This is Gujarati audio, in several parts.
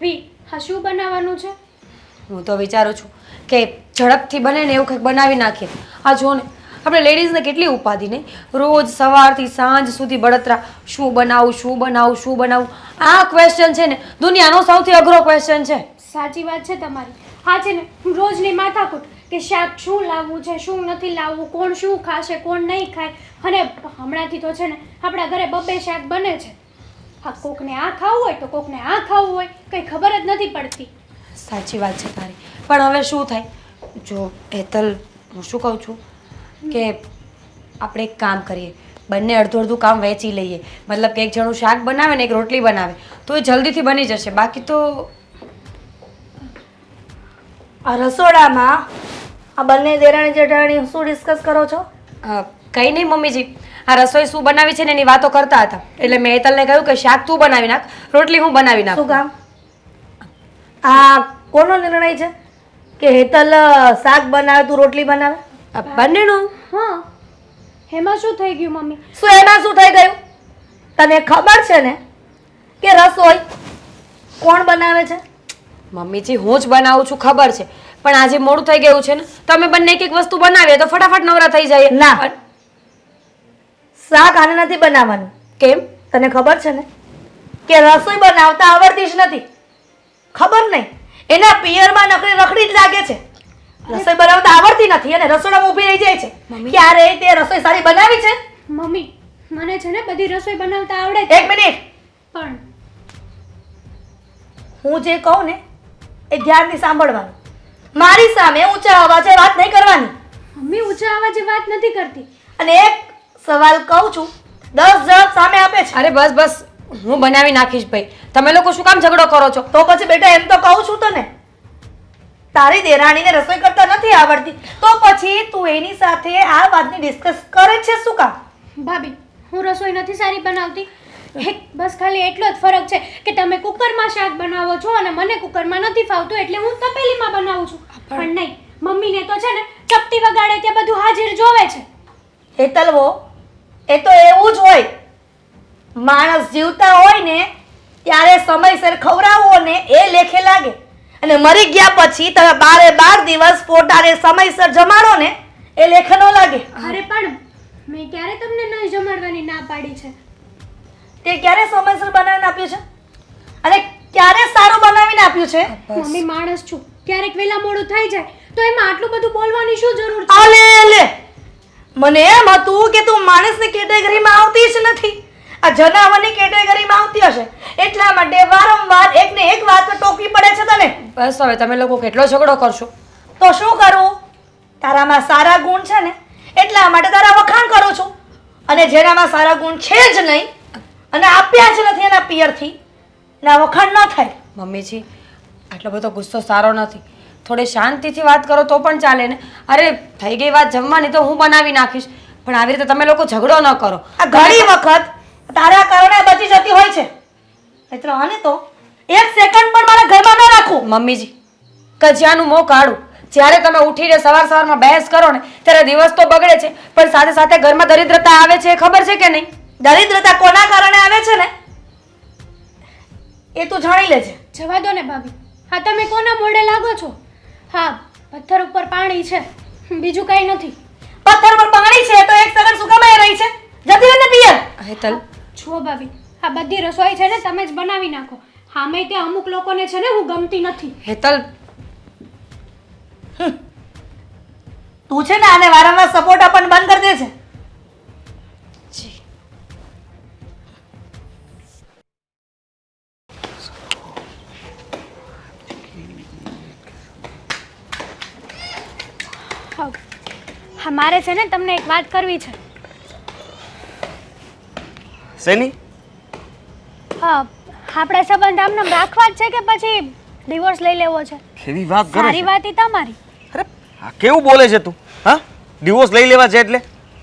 ભાભી હા શું બનાવવાનું છે? હું તો વિચારું છું કે ઝડપથી બને ને એવું કંઈક બનાવી નાખીએ. આ જો ને આપણે લેડીઝને કેટલી ઉપાધિ નહીં રોજ સવારથી સાંજ સુધી બળતરા શું બનાવું શું બનાવું શું બનાવું? આ ક્વેશ્ચન છે ને દુનિયાનો સૌથી અઘરો ક્વેશ્ચન છે. સાચી વાત છે તમારી. હા છે ને રોજની માથાકૂટ કે શાક શું લાવવું છે શું નથી લાવવું કોણ શું ખાશે કોણ નહીં ખાય અને હમણાંથી તો છે ને આપણા ઘરે બબ્બે શાક બને છે. હા કોકને આ ખાવું હોય તો કોકને આ ખાવું હોય કંઈ ખબર જ નથી પડતી. સાચી વાત છે તારી. પણ હવે શું થાય? જો હેતલ હું શું કહું છું? કે આપણે એક કામ કરીએ. બંને અડધું અડધું કામ વહેંચી લઈએ. મતલબ કે એક જણું શાક બનાવે ને એક રોટલી બનાવે. તો એ જલ્દીથી બની જશે. બાકી તો આ રસોડામાં આ બંને દેરાણી જેઠાણી શું ડિસ્કસ કરો છો? કંઈ નહીં મમ્મીજી. આ રસોઈ શું બનાવી છે ને એની વાતો કરતા હતા. એટલે મેં હેતલને કહ્યું કે શાક તું બનાવી નાખ રોટલી હું બનાવી શું નાખું કામ? આ કોનો નિર્ણય છે? કે હેતલ શાક બનાવે તું રોટલી બનાવે? બંનેનું? હા. એમાં શું થઈ ગયું મમ્મી? શું એમાં શું થઈ ગયું? તને ખબર છે ને કે રસોઈ કોણ બનાવે છે? મમ્મીજી હું જ બનાવું છું ખબર છે. પણ આજે મોડું થઈ ગયું છે ને. તમે બંને એક એક વસ્તુ બનાવીએ તો ફટાફટ નવરા થઈ જાય ના. શાક આને નથી બનાવવાનું. કેમ? તને ખબર છે ને? કે રસોઈ બનાવતા આવડતી જ નથી. ખબર નહીં. એના પિયરમાં નકરી રખડી જ લાગે છે. રસોઈ બનાવતા આવડતી નથી અને રસોડામાં ઊભી રહી જાય છે. ક્યારે તે રસોઈ સારી બનાવી છે? મમ્મી મને છે ને બધી રસોઈ બનાવતા આવડે છે. એક મિનિટ. પણ હું જે કહું ને એ ધ્યાનથી સાંભળવાનું. મારી સામે ઊંચા અવાજે વાત નહીં કરવાની. મમ્મી ઊંચા અવાજે વાત નથી કરતી. અને એક સવાલ કહું છું. દસ જવાબ સામે આપે છે. અરે બસ બસ. હું બનાવી નાખીશ ભાઈ. તમે લોકો શું કામ ઝઘડો કરો છો? તો પછી બેટા એમ તો કહું છું તને. તારી દેરાણીને રસોઈ કરતા નથી આવડતી. તો પછી તું એની સાથે આ વાતની ડિસ્કસ કરે છે શું કામ? ભાભી હું રસોઈ નથી સારી બનાવતી. એક બસ ખાલી એટલો જ ફરક છે કે તમે કુકરમાં શાક બનાવો છો અને મને કુકરમાં નથી ફાવતું એટલે હું તપેલીમાં બનાવું છું. પણ નહીં મમ્મીને તો છે ને ચપટી વગાડે ત્યાં બધું હાજર જોવે છે. હેતલવો એ તો એવું જ હોય. માણસ જીવતા હોય ને ત્યારે સમયસર ખવડાવવો ને એ લેખે લાગે. અને મરી ગયા પછી તમે બારે બાર દિવસ પોતાને સમયસર જમાડો ને એ લેખે ન લાગે. અરે પણ મેં ક્યારે તમને નહીં જમાડવાની ના પાડી છે? તે ક્યારે સમયસર બનાવીને આપ્યું છે? અને ક્યારે સારું બનાવીને આપ્યું છે? મમ્મી માણસ છું. ક્યારેક વેલા મોડું થઈ જાય તો એમાં આટલું બધું બોલવાની શું જરૂર છે? અલે લે મને એમ હતું કે તું માણસની કેટેગરીમાં આવતી જ નથી. આ જનાવરની કેટેગરીમાં આવતી હશે. એટલા માટે વારંવાર એકને એક વાત ટોકવી પડે છે તને. બસ હવે તમે લોકો કેટલો ઝઘડો કરશો? તો શું કરવું તારામાં સારા ગુણ છે ને એટલા માટે તારા વખાણ કરું છું. અને જેનામાં સારા ગુણ છે જ નહીં અને આપ્યા જ નથી એના પિયરથી ના વખાણ ન થાય. મમ્મીજી આટલો બધો ગુસ્સો સારો નથી. થોડી શાંતિથી વાત કરો તો પણ ચાલે ને. અરે થઈ ગઈ વાત જમવાની તો હું બનાવી નાખીશ. પણ આવી રીતે તમે લોકો ઝઘડો ન કરો. આ ઘણી વખત તારા કારણે બચી જતી હોય છે. એટલે આને તો એક સેકન્ડ પણ મારા ઘરમાં ન રાખવું મમ્મીજી કજિયાનું મોં કાઢું. જ્યારે તમે ઉઠીને સવાર સવારમાં બહેસ કરો ને ત્યારે દિવસ તો બગડે છે પણ સાથે સાથે ઘરમાં દરિદ્રતા આવે છે એ ખબર છે કે નહીં? દરિદ્રતા કોના કારણે આવે છે ને? એ તું જાણી લેજે. જવા દો ને ભાભી. હા તમે કોના મોડે લાગો છો? હા પથ્થર ઉપર પાણી છે. બીજું કાંઈ નથી. પથ્થર પર પાણી છે તો એક સેકન્ડ સુકામાઈ રહી છે? જતી રહેને પિયર. હેતલ છો ભાભી આ બધી રસોઈ છે ને તમે જ બનાવી નાખો. હા મેં ત્યાં અમુક લોકોને છે ને હું ગમતી નથી. હેતલ તું છે ને આને વારંવાર સપોર્ટ આપણ બંધ કરી દે છે. મારે છે ને તમને એક વાત કરવી છે. શેની? હા આપણા સંબંધ આમ નામ રાખવા જ છે કે પછી ડિવોર્સ લઈ લેવો છે? કેવી વાત કરે સારી વાત ઈ તમારી. અરે આ કેવું બોલે છે તું? હા? ડિવોર્સ લઈ લેવા છે એટલે?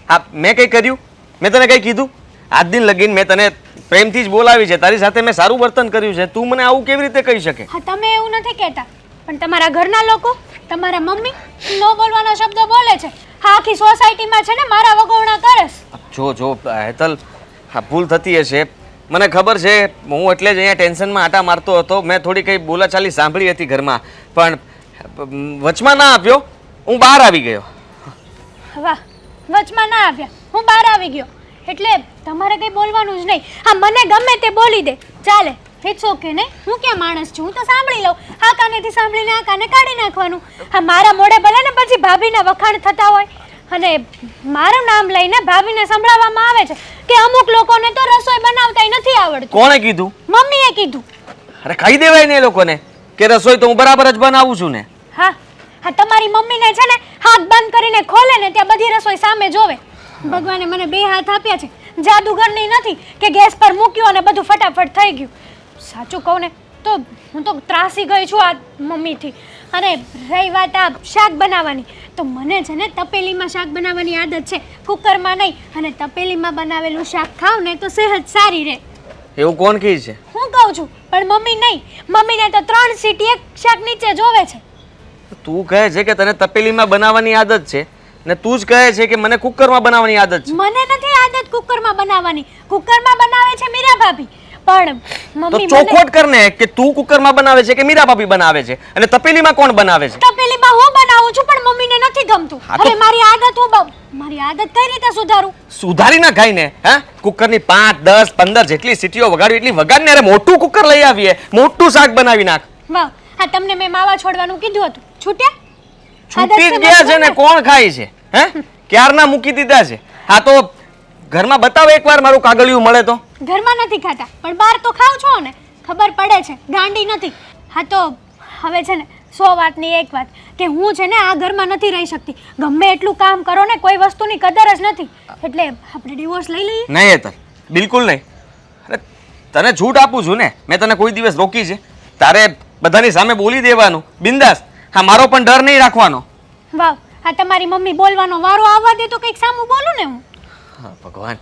હા મેં કંઈ કર્યું? મેં તને કંઈ કીધું? આજ દિન લગીન મેં તને પ્રેમથી જ બોલાવી છે. તારી સાથે મેં સારું વર્તન કર્યું છે. તું મને આવું કેવી રીતે કહી શકે? હા તમે એવું નથી કહેતા. પણ તમારા ઘરના લોકો તમારા મમ્મી નો બોલવાના શબ્દો બોલે છે. હા આખી સોસાયટીમાં છે ને મારા વગોવણા કરે છે જો જો હેતલ હા ભૂલ થતી હશે. મને ખબર છે હું એટલે જ અહીંયા ટેન્શનમાં આટા મારતો હતો. મેં થોડી કંઈ બોલાચાલી સાંભળી હતી ઘરમાં. પણ વચમાં ના આપ્યો હું બહાર આવી ગયો. વાહ વચમાં ના આવ્યા. હું બહાર આવી ગયો. એટલે તમારે કંઈ બોલવાનું જ નહીં. હા મને ગમે તે બોલી દે. ચાલે. ઇટ્સ ઓકે ને? હું ક્યાં માણસ છું? હું તો સાંભળી લઉં. આ કાનેથી સાંભળીને આ કાને કાઢી નાખવાનું? હા મારા મોઢે ભલે ને પછી ભાભીના વખાણ થતા હોય. અને મારું નામ લઈને ભાભીને સંભળાવવામાં આવે છે કે અમુક લોકોને તો રસોઈ બનાવતાય નથી આવડતું. કોણે કીધું? મમ્મીએ કીધું. અરે કહી દેવાય ને એ લોકોને કે રસોઈ તો હું બરાબર જ બનાવું છું ને? હા હા તમારી મમ્મીને છે ને હાથ બંધ કરીને ખોલે ને ત્યાં બધી રસોઈ સામે જોવે. ભગવાને મને બે હાથ આપ્યા છે. જાદુગરની નથી કે ગેસ પર મૂક્યું અને બધું ફટાફટ થઈ ગયું. સાચું કહું ને તો હું તો ત્રાસી ગઈ છું આ મમ્મીથી. અને રહી વાત આ શાક બનાવવાની. તો મને છે ને તપેલીમાં શાક બનાવવાની આદત છે કુકરમાં નહીં. અને તપેલીમાં બનાવેલું શાક ખાવ ને તો સેહત સારી રહે. એવું કોણ કહે છે? હું કહું છું પણ મમ્મી નહીં. મમ્મીને તો ત્રણ સીટી એક શાક નીચે જોવે છે. તું કહે છે કે તને તપેલીમાં બનાવવાની આદત છે ને તું જ કહે છે કે મને કુકરમાં બનાવવાની આદત છે. મને નથી આદત કુકરમાં બનાવવાની. કુકરમાં બનાવે છે મીરા ભાભી પણ મમ્મી તો ચોખવટ કરને કે તું કુકરમાં બનાવે છે કે મીરા ભાભી બનાવે છે? અને તપેલીમાં કોણ બનાવે છે? તપેલીમાં હું બનાવું છું પણ મમ્મીને નથી ગમતું. હવે મારી આદત હું મારી આદત કઈ રીતે સુધારું? સુધારી ના ખાઈને હે? કુકરની પાંચ દસ પંદર જેટલી સીટીઓ વગાડવી એટલી વગાડને અરે મોટું કુકર લઈ આવીએ. મોટું શાક બનાવી નાખ. વાહ હા તમને મેં માવા છોડવાનું કીધું હતું. છૂટ્યા? છૂટી ગયા છે ને ને. કોણ ખાય છે? હે? ક્યારના મૂકી દીધા છે? હા તો ઘરમાં બતાવો એકવાર મારું કાગળિયું મળે તો. ઘરમાં નથી ખાતા પણ બહાર તો ખાવ છો ને. ખબર પડે છે ગાંડી નથી. હા તો હવે છે ને સો વાતની એક વાત કે હું છે ને આ ઘરમાં નથી રહી શકતી. ગમે એટલું કામ કરો ને કોઈ વસ્તુની કદર જ નથી. એટલે આપણે ડિવોર્સ લઈ લઈએ. નહીં હેતર બિલકુલ નહીં. અરે તને છૂટ આપું છું ને મેં તને કોઈ દિવસ રોકી છે. તારે બધાની સામે બોલી દેવાનું બિંદાસ. હા મારો પણ ડર નહીં રાખવાનો. વાવ આ તમારી મમ્મી બોલવાનો વારો આવવા દે તો કંઈક સામું બોલું ને હું. હા ભગવાન.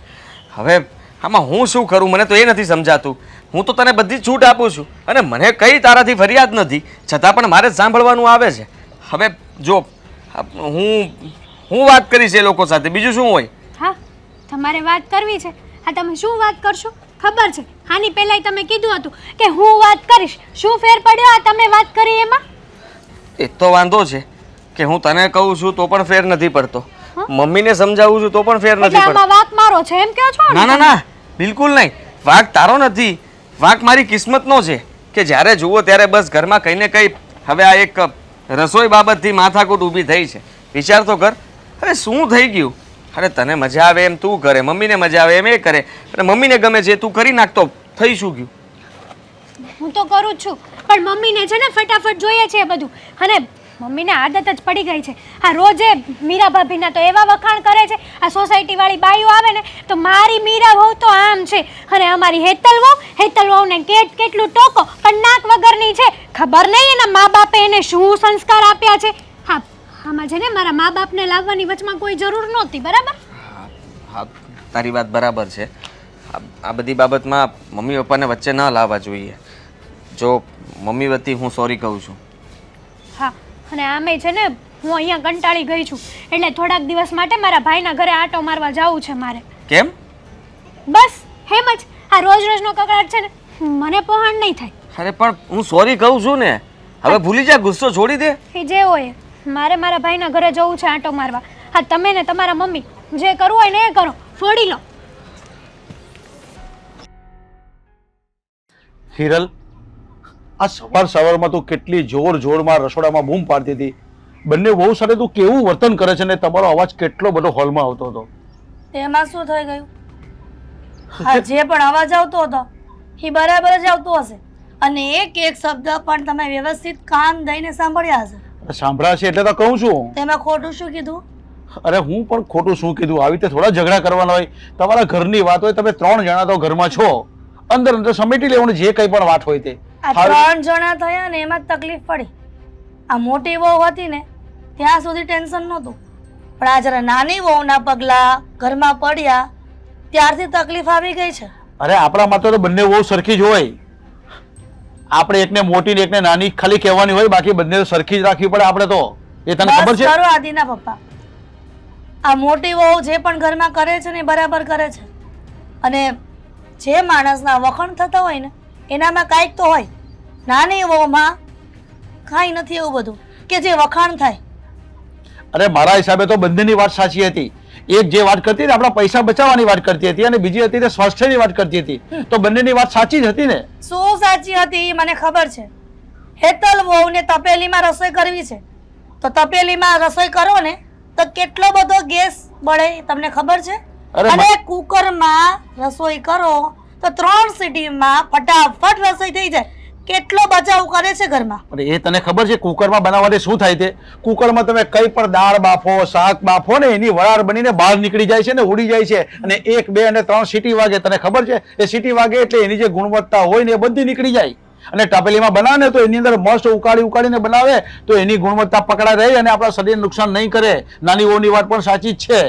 હવે આમાં હું શું કરું? મને તો એ નથી સમજાતું. હું તો તને બધી છૂટ આપું છું. અને મને કઈ તારાથી ફરિયાદ નથી છતાં પણ મારે સાંભળવાનું આવે છે. હવે જો હું હું વાત કરીશ એ લોકો સાથે. બીજું શું હોય? હા તમારે વાત કરવી છે. હા તમે શું વાત કરશો? ખબર છે. આની પહેલાંય તમે કીધું હતું કે હું વાત કરીશ. શું ફેર પડ્યો આ તમે વાત કરી એમાં? એ તો વાંધો છે કે હું તને કહું છું તો પણ ફેર નથી પડતો. મમ્મીને સમજાવું છું તો પણ ફેર નથી પડતો આમાં વાત મારો છે એમ કહો છો ના? ના ના બિલકુલ નહીં. વાક તારો નથી. વાક મારી કિસ્મતનો છે કે જ્યારે જુઓ ત્યારે બસ ઘરમાં કંઈ ને કંઈ હવે આ એક રસોઈ બાબતથી માથાકૂટ ઊભી થઈ છે. વિચાર તો કર. અરે શું થઈ ગયું? અરે તને મજા આવે એમ તું કરે મમ્મીને મજા આવે એમ એ કરે. અને મમ્મીને ગમે છે તું કરી નાખતો થઈ શું ગયું? હું તો કરું છું. પણ મમ્મીને છે ને ફટાફટ જોઈએ છે બધું. અને મમ્મીને આદત જ પડી ગઈ છે. આ રોજે મીરા ભાભીના તો એવા વખાણ કરે છે આ સોસાયટી વાળી બાઈઓ આવે ને તો મારી મીરા વહુ તો આમ છે. અને અમારી હેતલ વહુ હેતલ વહુને કેટ કેટલું ટોકો પણ નાક વગરની છે. ખબર નહીં એના મા બાપે એને શું સંસ્કાર આપ્યા છે? હા આમાં છે ને મારા મા બાપને લાવવાની વચમાં કોઈ જરૂર નહોતી બરાબર? હા તારી વાત બરાબર છે. આ બધી બાબતમાં મમ્મી પપ્પાને વચ્ચે ન લાવવા જોઈએ. જો મમ્મી વતી હું સોરી કહું છું. હા અને આમે છે ને હું અહીંયા કંટાળી ગઈ છું. એટલે થોડાક દિવસ માટે મારા ભાઈના ઘરે આટો મારવા જવું છે મારે. કેમ? બસ હેમ જ. આ રોજ રોજનો કકડાટ છે ને મને પહોંચ નહીં થાય. અરે પણ હું સોરી કહું છું ને. હવે ભૂલી જા ગુસ્સો છોડી દે. એ જે હોય એ. મારે મારા ભાઈના ઘરે જવું છે આટો મારવા. હા તમે ને તમારા મમ્મી જે કરવું હોય ને એ કરો. ફોડી લો. હિરલ આ સવાર સવારમાં તું કેટલી જોર જોરમાં રસોડામાં બૂમ પાડતી હતી. બંને બહુ સાથે તું કેવું વર્તન કરે છે ને તમારો અવાજ કેટલો બધો હોલમાં આવતો હતો. એમાં શું થઈ ગયું? હા જે પણ અવાજ આવતો હતો એ બરાબર જ આવતો હશે. અને એક એક શબ્દ પણ તમે વ્યવસ્થિત કાન દઈને સાંભળ્યા હશે. સાંભળ્યા સાંભળાશે એટલે તો કહું છું. તેમાં ખોટું શું કીધું? અરે હું પણ ખોટું શું કીધું? આવી રીતે થોડા ઝઘડા કરવાના હોય. તમારા ઘરની વાત હોય તમે ત્રણ જણા તો ઘરમાં છો. અંદર અંદર સમેટી લેવાનું જે કંઈ પણ વાત હોય તે. આ ત્રણ જણા થયા ને એમાં જ તકલીફ પડી. આ મોટી વહુ હતી ને ત્યાં સુધી ટેન્શન નહોતું. પણ આ જરા નાની વહુના પગલા ઘરમાં પડ્યા ત્યારથી તકલીફ આવી ગઈ છે. અરે આપણા માટે તો બંને વહુ સરખી જ હોય. આપણે એકને મોટી ને એકને નાની ખાલી કહેવાની હોય બાકી બંને સરખી જ રાખવી પડે આપણે તો. એ તને ખબર છે? કરો આદિના પપ્પા. આ મોટી વહુ જે પણ ઘરમાં કરે છે ને બરાબર કરે છે. અને જે માણસના વખણ થતા હોય ને એનામાં કાંઈક તો હોય. નાની વહુમાં કાંઈ નથી એવું બધું કે જે વખાણ થાય. અરે મારા હિસાબે તો બંનેની વાત સાચી હતી. એક જે વાત કરતી હતી આપણા પૈસા બચાવવાની વાત કરતી હતી અને બીજી હતી તે સ્વાસ્થ્યની વાત કરતી હતી. તો બંનેની વાત સાચી જ હતી ને? શું સાચી હતી એ મને ખબર છે. હેતલ વહુને તપેલીમાં રસોઈ કરવી છે. તો તપેલીમાં રસોઈ કરો ને તો કેટલો બધો ગેસ બળે તમને ખબર છે? અને કુકરમાં રસોઈ કરો તો ત્રણ સિટીમાં ફટાફટ રસોઈ થઈ જાય. કેટલો બચાવ કરે છે ઘરમાં? અરે એ તને ખબર છે કુકરમાં બનાવવાથી શું થાય છે કુકરમાં તમે કઈ પણ દાળ બાફો શાક બાફો ને એની વરાળ બનીને બહાર નીકળી જાય છે ને ઉડી જાય છે. અને એક બે અને ત્રણ સીટી વાગે તને ખબર છે? એ સીટી વાગે એટલે એની જે ગુણવત્તા હોય ને એ બધી નીકળી જાય. અને તપેલીમાં બનાવે તો એની અંદર મસ્ત ઉકાળી ઉકાળીને બનાવે તો એની ગુણવત્તા પકડા રહે અને આપણા શરીરને નુકસાન નહીં કરે. નાની ઓની વાત પણ સાચી જ છે.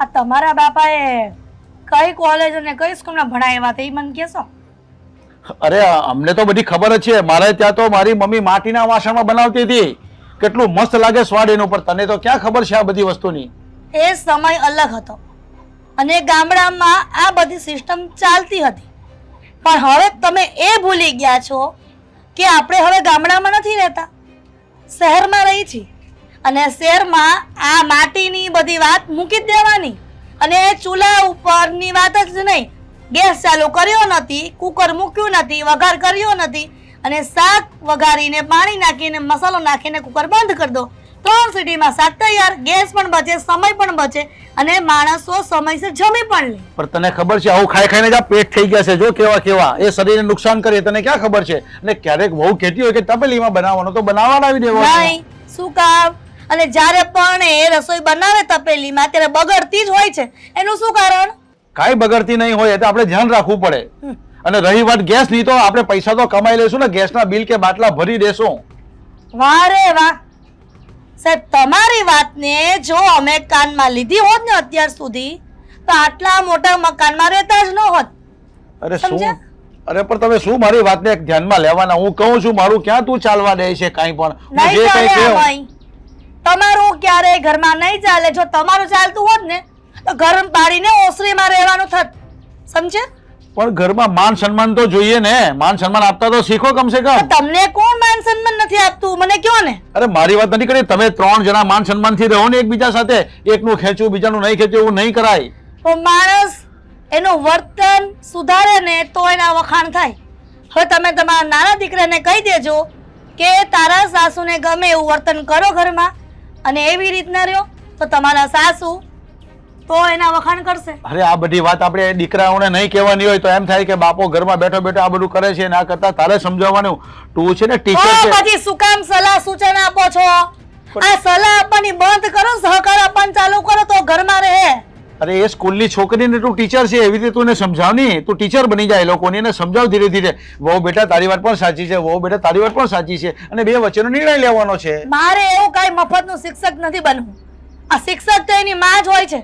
આ તમારા બાપાએ કઈ કોલેજ અને કઈ સ્કૂલમાં ભણાવ્યા એ મને કહેશો? અરે અમને તો બધી ખબર જ છે. મારે ત્યાં તો મારી મમ્મી માટીના વાસણમાં બનાવતી હતી. કેટલું મસ્ત લાગે સ્વાદ એનો પર તને તો ક્યાં ખબર છે આ બધી વસ્તુની? એ સમય અલગ હતો. અને ગામડામાં આ બધી સિસ્ટમ ચાલતી હતી. પણ હવે તમે એ ભૂલી ગયા છો કે આપણે હવે ગામડામાં નથી રહેતા. શહેરમાં રહી છીએ અને શહેરમાં આ માટીની બધી વાત મૂકી દેવાની. અને ચૂલા ઉપરની વાત જ નહીં. ગેસ ચાલુ કર્યો નથી કુકર મૂક્યું નથી વઘાર કર્યો નથી અને શાક વઘારીને પાણી નાખીને મસાલો નાખીને કુકર બંધ કરી દો. ત્રણ સિટીમાં શાક તૈયાર ગેસ પણ બચે સમય પણ બચે અને માણસો સમયસર જમી પણ લે. પણ તને ખબર છે આવું ખાઈ ખાઈને જ આ પેટ થઈ ગયા છે જો કેવા કેવા. એ શરીરને નુકસાન કરે તને ક્યાં ખબર છે? અને ક્યારેક બહુ કહેતી હોય કે તપેલીમાં બનાવવાનો તો બનાવવા આવી દેવો નહીં શું કામ? અને જ્યારે પણ એ રસોઈ બનાવે તપેલીમાં ત્યારે બગડતી જ હોય છે. એનું શું કારણ? કાંઈ બગડતી નહીં હોય તો આપણે ધ્યાન રાખવું પડે. અને રહી વાત ગેસની તો આપણે પૈસા તો કમાઈ લેશું ને ગેસના બિલ કે બાટલા ભરી દેશું. વાહ રે વાહ. સાહેબ તમારી વાતને જો અમે કાનમાં લીધી હોત ને અત્યાર સુધી તો આટલા મોટા મકાનમાં રહેતા જ ન હોત. અરે શું? અરે પણ તમે શું મારી વાતને ધ્યાનમાં લેવાના? હું કહું છું મારું ક્યાં તું ચાલવા દે છે કાઈ પણ? જે કઈ તમારું ક્યારેય ઘરમાં નહીં ચાલે. જો તમારું ચાલતું હોત ને તો ઘર પાડીને ઓસરીમાં રહેવાનું થત. સમજે પણ ઘરમાં માન સન્માન તો જોઈએ ને. માન સન્માન આપતા તો શીખો કમસે કમ. તમને કોણ માન સન્માન નથી આપતું? મને કયો ને. અરે મારી વાત નથી કરી. તમે ત્રણ જણા માન સન્માનથી રહો ને એકબીજા સાથે. એકનું ખેંચવું બીજાનું નહીં ખેંચવું એવું નહીં કરાય. તો માણસ એનું વર્તન સુધારે ને તો એના વખાણ થાય. હવે તમે તમારા નાના દીકરાને કહી દેજો કે તારા સાસુને ગમે એવું વર્તન કરો ઘરમાં અને એવી રીતના રહ્યો તો તમારા સાસુ તો એના વખાણ કરશે. અરે આ બધી વાત આપણે દીકરાઓને નહીં કહેવાની હોય તો એમ થાય કે બાપો ઘરમાં બેઠો બેઠો આ બધું કરે છે ના કરતા તારે સમજાવવાનું. તું છે ને ટીચર છે. પછી શું કામ સલાહ સૂચન આપો છો? આ સલાહ આપવાની બંધ કરો સહકાર આપવાનું ચાલુ કરો તો ઘરમાં રહે. અરે એ સ્કૂલની છોકરીને તું ટીચર છે એવી રીતે તું એને સમજાવની? તું ટીચર બની જાય લોકોની લોકોને એને સમજાવ ધીરે ધીરે. વહુ બેટા તારી વાત પણ સાચી છે વહુ બેટા તારી વાત પણ સાચી છે. અને બે વચ્ચેનો નિર્ણય લેવાનો છે. મારે એવું કાંઈ મફતનું શિક્ષક નથી બનવું. આ શિક્ષક તો એની માં જ હોય છે.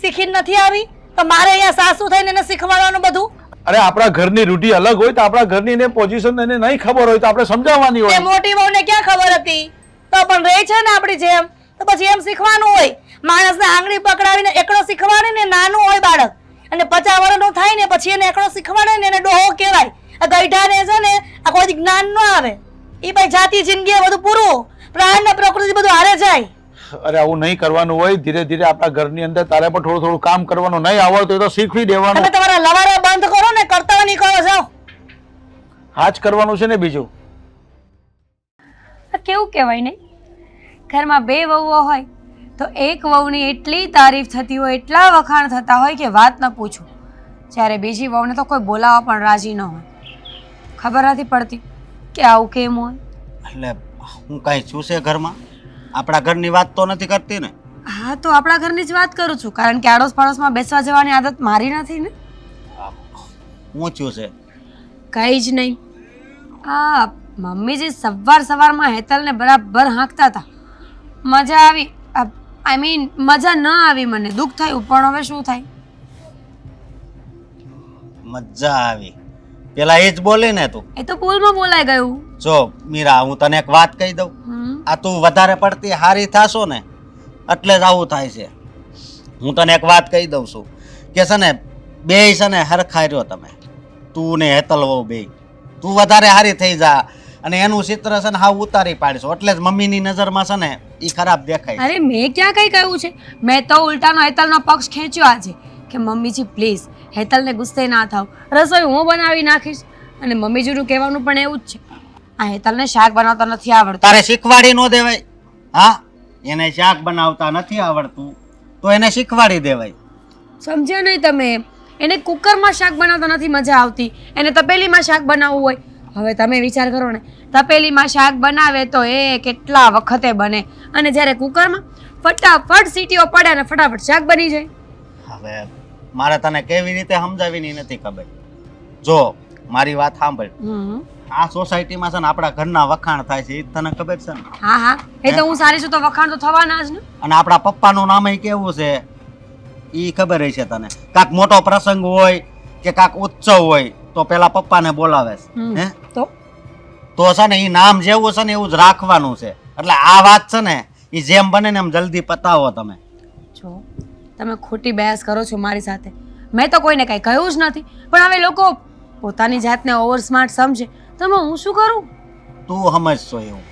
શીખીને નથી આવી? તો મારે અહીંયા સાસુ થઈને એને શીખવાડવાનું બધું? અરે આપણા ઘરની રૂઢી અલગ હોય તો આપણા ઘરની એને પોઝિશન એને નહીં ખબર હોય તો આપણે સમજાવવાની એ હોય મોટી બહુને ક્યાં ખબર હતી? તો પણ રહે છે ને આપણી જેમ. તો પછી એમ શીખવાનું હોય. માણસને આંગળી પકડાવીને એકડો શીખવાડે ને નાનું હોય બાળક. અને પચાસ વર્ષનું થાય ને પછી એને એકડો શીખવાડે ને એને ડોહો કહેવાય. આ ગઈઢાને છે ને આ કોઈ જ્ઞાન ન આવે. એ ભાઈ જાતિ જિંદગી બધું પૂરું. પ્રાણ ને પ્રકૃતિ બધું હારે જાય. અરે આવું નહીં કરવાનું હોય ધીરે ધીરે આપણા ઘરની અંદર તારે પણ થોડું થોડું કામ કરવાનું નહીં આવડતું હોય તો શીખવી દેવાનું. તમે તમારા લવારા બંધ કરો ને કરતા નહીં કરો જાઓ. આ જ કરવાનું છે ને બીજું? કેવું કહેવાય નહીં? ઘરમાં બે વહુઓ હોય તો એક વહુની એટલી તારીફ થતી હોય એટલા વખાણ થતા હોય કે વાત ન પૂછું. જ્યારે બીજી વહુને તો કોઈ બોલાવવા પણ રાજી ન હોય. ખબર નથી પડતી કે આવું કેમ હોય. એટલે હું કાંઈ છું છે ઘરમાં? આપણા ઘરની વાત તો નથી કરતી ને? હા તો આપણા ઘરની જ વાત કરું છું કારણ કે આડોશ પાડોશમાં બેસવા જવાની આદત મારી નથી ને. હું છું છે? કંઈ જ નહીં. આ મમ્મીજી સવાર સવારમાં હેતલને બરાબર હાંકતા હતા. મજા આવી આઈ મીન મજા ન આવી મને દુઃખ થયું પણ હવે શું થાય? મજા આવી. પેલા એ જ બોલે ને તું. એ તો પુલમાં બોલાઈ ગયું. જો મીરા હું તને એક વાત કહી દઉં. આ તું વધારે પડતી હારી થાશો ને, એટલે જ આવું થાય છે. હું તને એક વાત કહી દઉં છું, કે છે ને, બે છે ને હરખાઈ રહ્યો તમે. તું ને હેતલ વહુ બે. તું વધારે હારી થઈ જા અને એનું ચિત્ર છે ને હાવ ઉતારી પાડીશું, એટલે જ મમ્મીની નજરમાં છે ને એ ખરાબ દેખાય અરે, મેં ક્યાં કઈ કહ્યું છે? મેં તો ઉલટાનો હેતલનો પક્ષ ખેંચ્યો આજે, કે મમ્મીજી, પ્લીઝ, હેતલને ગુસ્સે ના થાવ. રસોઈ હું બનાવી નાખીશ. અને મમ્મીજીનું કહેવાનું પણ એવું જ છે. આ તને શાક બનાવતા નથી આવડતું. તારે શીખવાડી ન દેવાય. હા? એને શાક બનાવતા નથી આવડતું. તો એને શીખવાડી દેવાય. સમજ્યા નહીં તમે? એને કુકરમાં શાક બનાવતા નથી મજા આવતી. એને તપેલીમાં શાક બનાવવું હોય. હવે તમે વિચાર કરો ને. તપેલીમાં શાક બનાવે તો એ કેટલા વખતે બને? અને જ્યારે કુકરમાં ફટાફટ સીટીઓ પડે અને ફટાફટ શાક બની જાય. હવે મારે તને કેવી રીતે સમજાવીની નથી ખબર? જો મારી વાત સાંભળ. આ સોસાયટીમાં છે ને આપણા ઘરના વખાણ થાય છે એ તને ખબર છે ને? હા હા. એ તો હું? સારી છું તો વખાણ તો થવાના જ ને. અને આપણા પપ્પાનું નામ કેવું છે? એ ખબર છે તને. કાક મોટો પ્રસંગ હોય કે કાક ઉત્સવ હોય તો પેલા પપ્પાને બોલાવે છે. હે? તો? તો છે ને એ નામ જેવું છે ને એવું જ રાખવાનું છે. એટલે આ વાત છે ને એ જેમ બને ને એમ જલ્દી પતાવો તમે. જો તમે ખોટી બહેસ કરો છો મારી સાથે. મેં તો કોઈને કાંઈ કહ્યું જ નથી પણ હવે લોકો પોતાની જાતને ઓવર સ્માર્ટ સમજે. તો એમાં હું શું કરું? તું સમજશો એવું.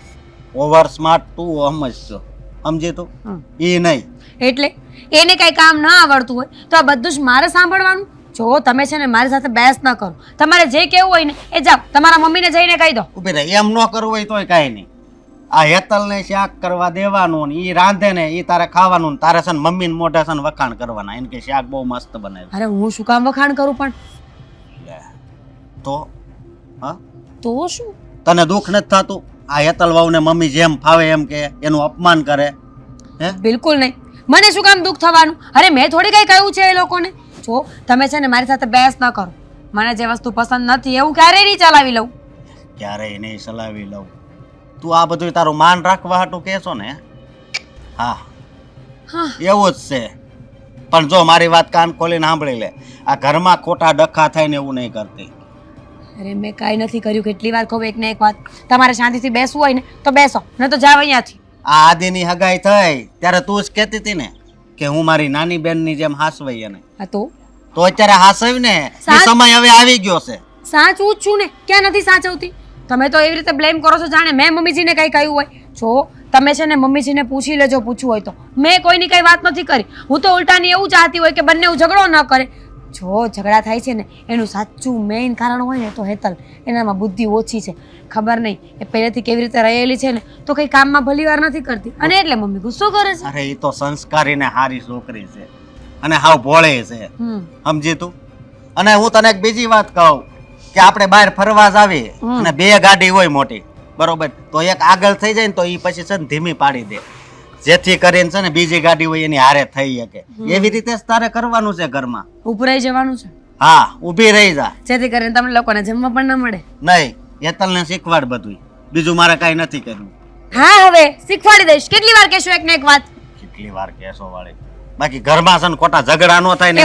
ઓવર સ્માર્ટ તું સમજશો. સમજે તો. એ નહીં. એટલે એને કાંઈ કામ ના આવડતું હોય તો આ બધું જ મારે સાંભળવાનું? જો તમે છે ને મારી સાથે બહેસ ન કરો. તમારે જે કહેવું હોય ને એ જાઓ. તમારા મમ્મીને જઈને કહી દો. ઊભી રહે. એમ ન કરવું હોય તોય કાંઈ નહીં. આ હેતલને શાક કરવા દેવાનું ને એ રાંધે ને એ તારે ખાવાનું ને તારે છે ને મમ્મીને મોઢે છે ને વખાણ કરવાના. એને કે શાક બહુ મસ્ત બને અરે હું શું કામ વખાણ કરું પણ? તો? હા? તો શું? તને દુઃખ નથી થતું? આ હેતલવાઉને મમ્મી જેમ ફાવે એમ કે એનું અપમાન કરે. હે? બિલકુલ નહીં. મને શું કામ દુઃખ થવાનું? અરે મેં થોડી કંઈ કહ્યું છે એ લોકોને. જો તમે છે ને મારી સાથે બહેસ ન કરો. મને જે વસ્તુ પસંદ નથી એવું ક્યારેય નહીં ચલાવી લઉં. ક્યારેય નહીં ચલાવી લઉં. તું આ બધું તારું માન રાખવા હાટું કહેશો ને હા. હા. એવું જ છે. પણ જો મારી વાત કાન ખોલીને સાંભળી લે. આ ઘરમાં ખોટા ડખા થાય ને એવું નહીં કરતી. અરે મેં કાંઈ નથી કર્યું. કેટલી વાર કહું એક ને એક વાત. તમારે શાંતિથી બેસવું હોય ને તો બેસો. ન તો જાવ અહીંયાથી. આ આદિની હગાઈ થઈ ત્યારે તું જ કહેતી હતી ને કે હું મારી નાની બેનની જેમ હાસવાઈ એને હા તો? તો અત્યારે હાસવી ને એ સાચ- સમય હવે આવી ગયો છે. સાચું જ છું ને. ક્યાં નથી સાચવતી? તમે તો એવી રીતે બ્લેમ કરો છો જાણે મેં મમ્મીજીને કંઈ કહ્યું હોય. જો તમે છે ને મમ્મીજીને પૂછી લેજો પૂછવું હોય તો. મેં કોઈની કંઈ વાત નથી કરી. હું તો ઉલટાની એવું ચાહતી હોય કે બંને ઝઘડો ન કરે. જો ઝઘડા થાય છે ને એનું સાચું મેઇન કારણ હોય ને તો હેતલ. એનામાં બુદ્ધિ ઓછી છે. ખબર નહીં એ પહેલેથી કેવી રીતે રહેલી છે ને તો કંઈ કામમાં ભલીવાર નથી કરતી. અને એટલે મમ્મી ગુસ્સો કરે છે. અરે એ તો સંસ્કારી ને હારી છોકરી છે. અને હાવ ભોળે છે. સમજી તું? અને હું તને એક બીજી વાત કહું કે આપણે બહાર ફરવા જાવી અને બે ગાડી હોય મોટી. બરોબર? તો એક આગળ થઈ જાય ને તો એ પછી છે ને ધીમી પાડી દે. જેથી કરીને છે ને બીજી ગાડી હોય એની હારે થઈ શકે. એવી રીતે જ તારે કરવાનું છે ઘરમાં. ઉભરાઈ જવાનું છે? હા ઊભી રહી જા. જેથી કરીને તમને લોકોને જમવા પણ ન મળે. નહીં હેતલને શીખવાડ બધું બીજું મારે કાંઈ નથી કરવું. હા હવે શીખવાડી દઈશ. કેટલી વાર કહેશો એક ને એક વાત? કેટલી વાર કેસો વાળી? બાકી ઘરમાં છે ને ખોટા ઝઘડા ન થાય ને